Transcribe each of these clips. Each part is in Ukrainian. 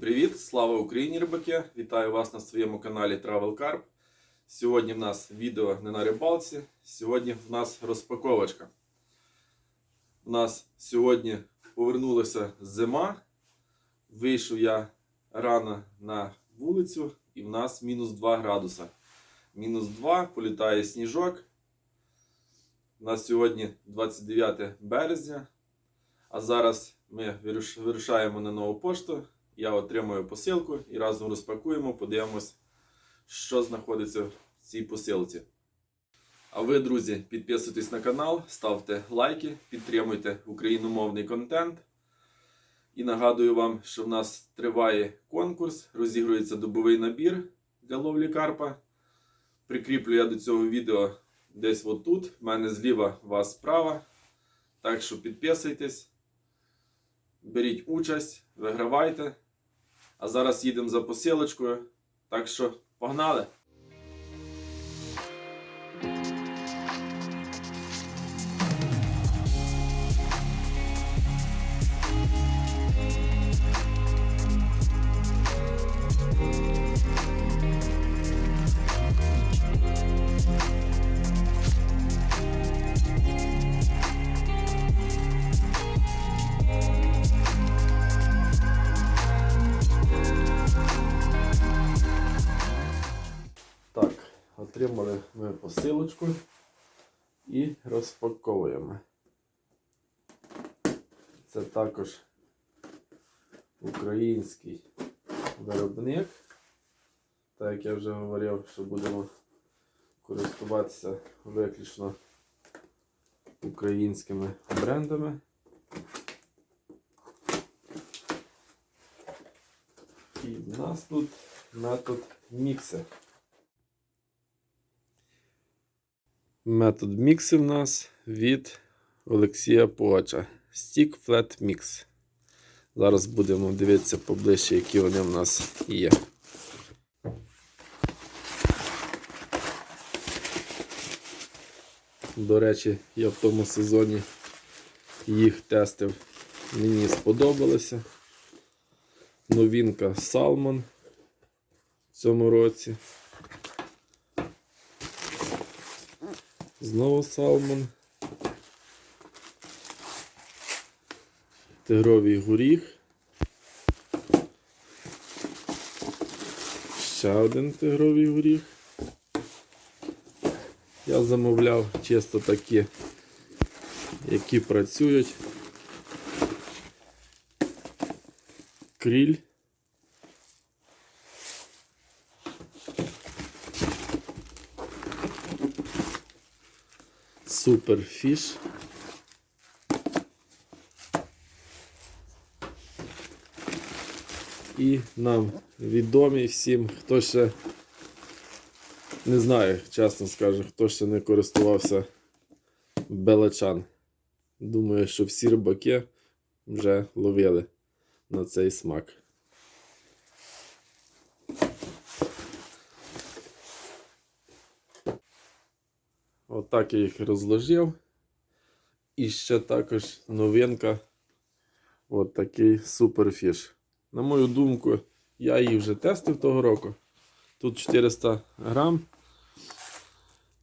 привіт! Слава Україні, рибаки! Вітаю вас на своєму каналі Travel Carp. Сьогодні в нас відео не на рибалці. Сьогодні в нас розпаковочка. У нас сьогодні повернулася зима. Вийшов я рано на вулицю і в нас мінус 2 градуса. Мінус 2, політає сніжок. У нас сьогодні 29 березня. А зараз ми вирушаємо на нову пошту. Я отримую посилку і разом розпакуємо, подивимось, що знаходиться в цій посилці. А ви, друзі, підписуйтесь на канал, ставте лайки, підтримуйте україномовний контент. І нагадую вам, що в нас триває конкурс, розігрується добовий набір для ловлі карпа. Прикріплю я до цього відео десь отут. В мене зліва, вас справа. Так що підписуйтесь. Беріть участь, вигравайте. А зараз їдемо за посилочкою. Так що погнали! Посилочку і розпаковуємо. Це також український виробник. Так як я вже говорив, що будемо користуватися виключно українськими брендами. І в нас тут метод міксер. Метод мікси в нас від Олексія Погача. Stick Flat Mix. Зараз будемо дивитися поближче, які вони в нас є. До речі, я в тому сезоні їх тестив. Мені сподобалося. Новинка Salmon в цьому році. Знову салмон. Тигровий горіх. Ще один тигровий горіх. Я замовляв чисто такі, які працюють. Кріль. Суперфіш. І нам відомі всім, хто ще не знаю, чесно скажу, хто ще не користувався белачан. Думаю, що всі рибаки вже ловили на цей смак. Отак я їх розложив. І ще також новинка. От такий суперфіш. На мою думку, я її вже тестив того року. Тут 400 грам.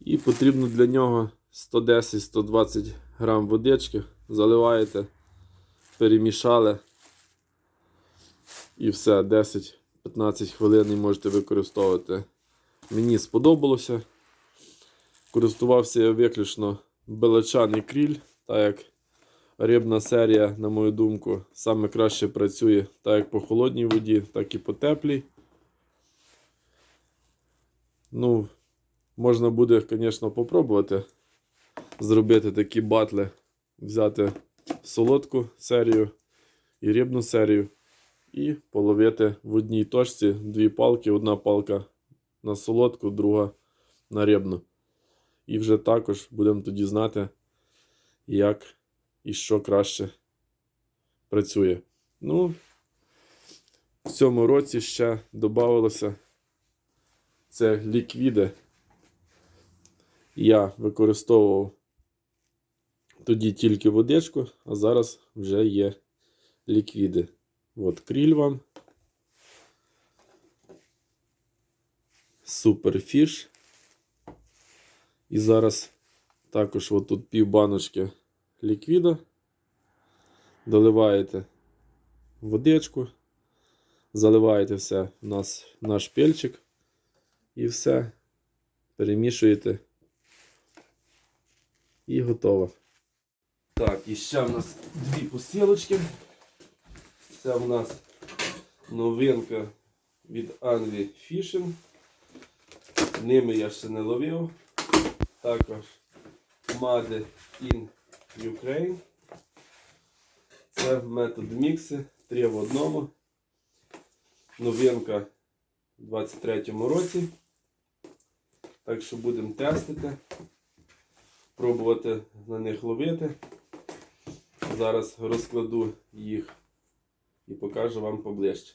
І потрібно для нього 110-120 грам водички. Заливаєте, перемішали. І все, 10-15 хвилин і можете використовувати. Мені сподобалося. Користувався я виключно белачан і кріль, так як рибна серія, на мою думку, саме краще працює так як по холодній воді, так і по теплій. Ну, можна буде, звісно, попробувати зробити такі батли, взяти солодку серію і рибну серію, і половити в одній точці дві палки, одна палка на солодку, друга на рибну. І вже також будемо тоді знати, як і що краще працює. Ну, в цьому році ще додавалося це ліквіди. Я використовував тоді тільки водичку, а зараз вже є ліквіди. От кріль вам. Суперфіш. І зараз також отут пів баночки ліквіда. Доливаєте водичку, заливаєте все в нас, наш пельчик і все перемішуєте. І готово. Так, і ще в нас дві посілочки. Це в нас новинка від Anvi Fishing. Ними я ще не ловив. Також Made in Ukraine. Це метод мікси 3 в одному. Новинка у 23-му році. Так що будемо тестити, пробувати на них ловити. Зараз розкладу їх і покажу вам поближче.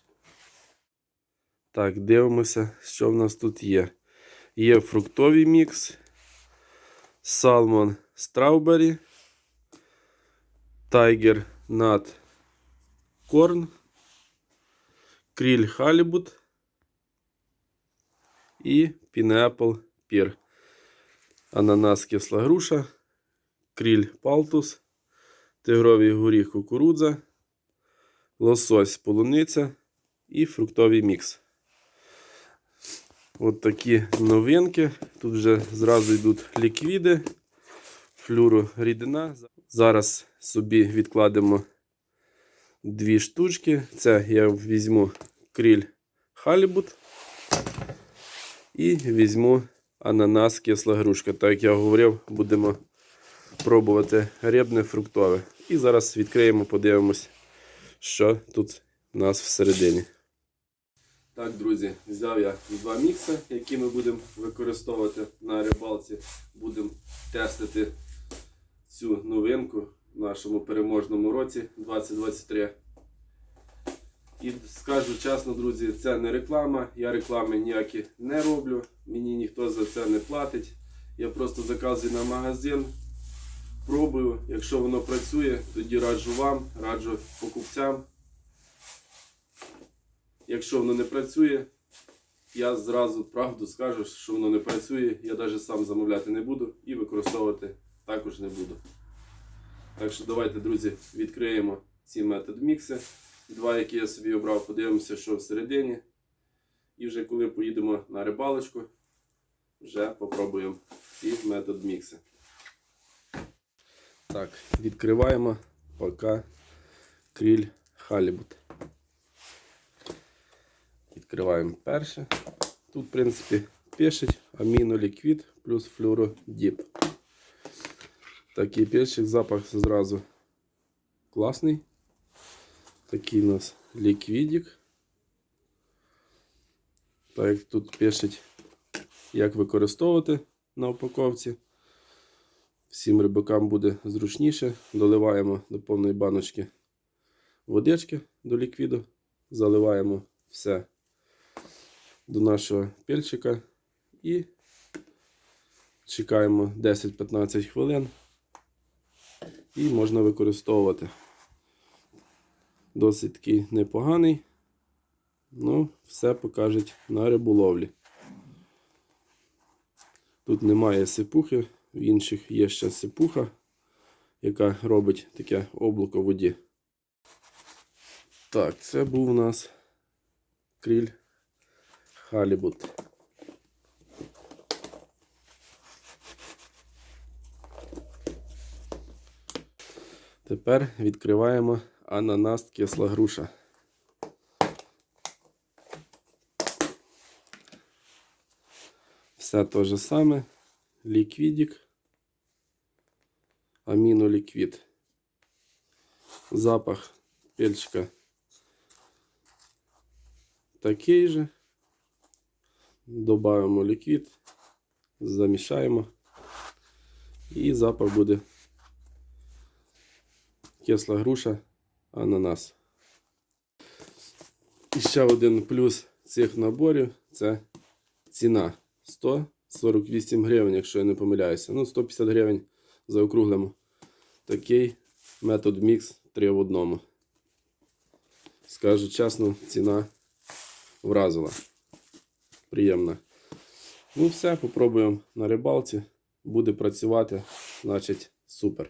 Так, дивимося, що в нас тут є. Є фруктовий мікс, Salmon Strawberry, Tiger Nut Corn, Кріль Halibut і Pineapple Pear. Ананас кисла груша, кріль палтус, тигровий горіх кукурудза, лосось полуниця і фруктовий мікс. От такі новинки. Тут вже зразу йдуть ліквіди, флюрорідина. Зараз собі відкладемо дві штучки. Це я візьму кріль халібут і візьму ананас кисла грушка. Так як я говорив, будемо пробувати рибне фруктове. І зараз відкриємо, подивимось, що тут у нас всередині. Так, друзі, взяв я два мікси, які ми будемо використовувати на рибалці. Будемо тестити цю новинку в нашому переможному році 2023. І скажу чесно, друзі, це не реклама. Я реклами ніякі не роблю. Мені ніхто за це не платить. Я просто заказую на магазин, пробую. Якщо воно працює, тоді раджу вам, раджу покупцям. Якщо воно не працює, я зразу правду скажу, що воно не працює. Я навіть сам замовляти не буду і використовувати також не буду. Так що давайте, друзі, відкриємо ці метод мікси. Два, які я собі обрав, подивимося, що всередині. І вже коли поїдемо на рибалочку, вже попробуємо ці метод мікси. Так, відкриваємо поки кріль халібут. Відкриваємо перше. Тут, в принципі, пишуть аміноліквід плюс флюородіп. Такий пільчик, запах зразу класний. Такий у нас ліквідик. Так тут пишуть, як використовувати на упаковці. Всім рибакам буде зручніше. Доливаємо до повної баночки водички до ліквіду, заливаємо все до нашого пільчика і чекаємо 10-15 хвилин і можна використовувати. Досить такий непоганий. Ну, все покажуть на риболовлі. Тут немає сипухи, в інших є ще сипуха, яка робить таке облако в воді. Так, це був у нас кріль халібут. Тепер відкриваємо ананас кисла груша. Все те же саме. Ліквідик. Аміноліквід. Запах пельчика такий же. Добавимо ліквід, замішаємо. І запах буде кисла груша, ананас. І ще один плюс цих наборів це ціна 148 гривень, якщо я не помиляюся. Ну, 150 гривень заокруглимо. Такий метод мікс 3 в одному. Скажу чесно, ціна вразила. Приємна. Ну все, попробуємо на рибалці. Буде працювати, значить супер.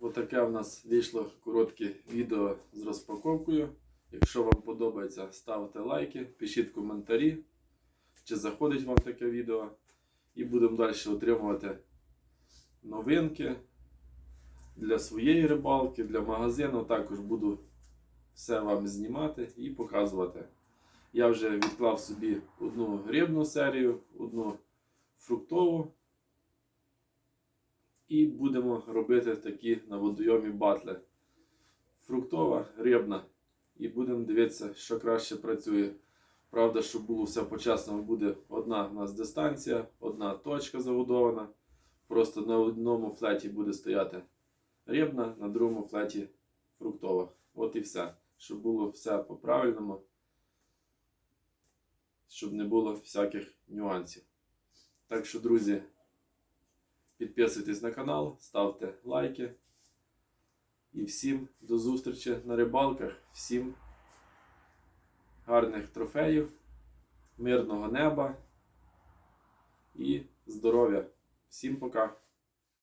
Отаке в нас вийшло коротке відео з розпаковкою. Якщо вам подобається, ставте лайки, пишіть коментарі, чи заходить вам таке відео. І будемо далі отримувати новинки для своєї рибалки, для магазину. Також буду все вам знімати і показувати. Я вже відклав собі одну рибну серію, одну фруктову. І будемо робити такі на водойомі батли. Фруктова, рибна. І будемо дивитися, що краще працює. Правда, щоб було все по-чесному, буде одна у нас дистанція, одна точка забудована. Просто на одному флеті буде стояти рибна, на другому флеті фруктова. От і все. Щоб було все по-правильному, щоб не було всяких нюансів. Так що, друзі, підписуйтесь на канал, ставте лайки. І всім до зустрічі на рибалках. Всім гарних трофеїв, мирного неба і здоров'я. Всім пока!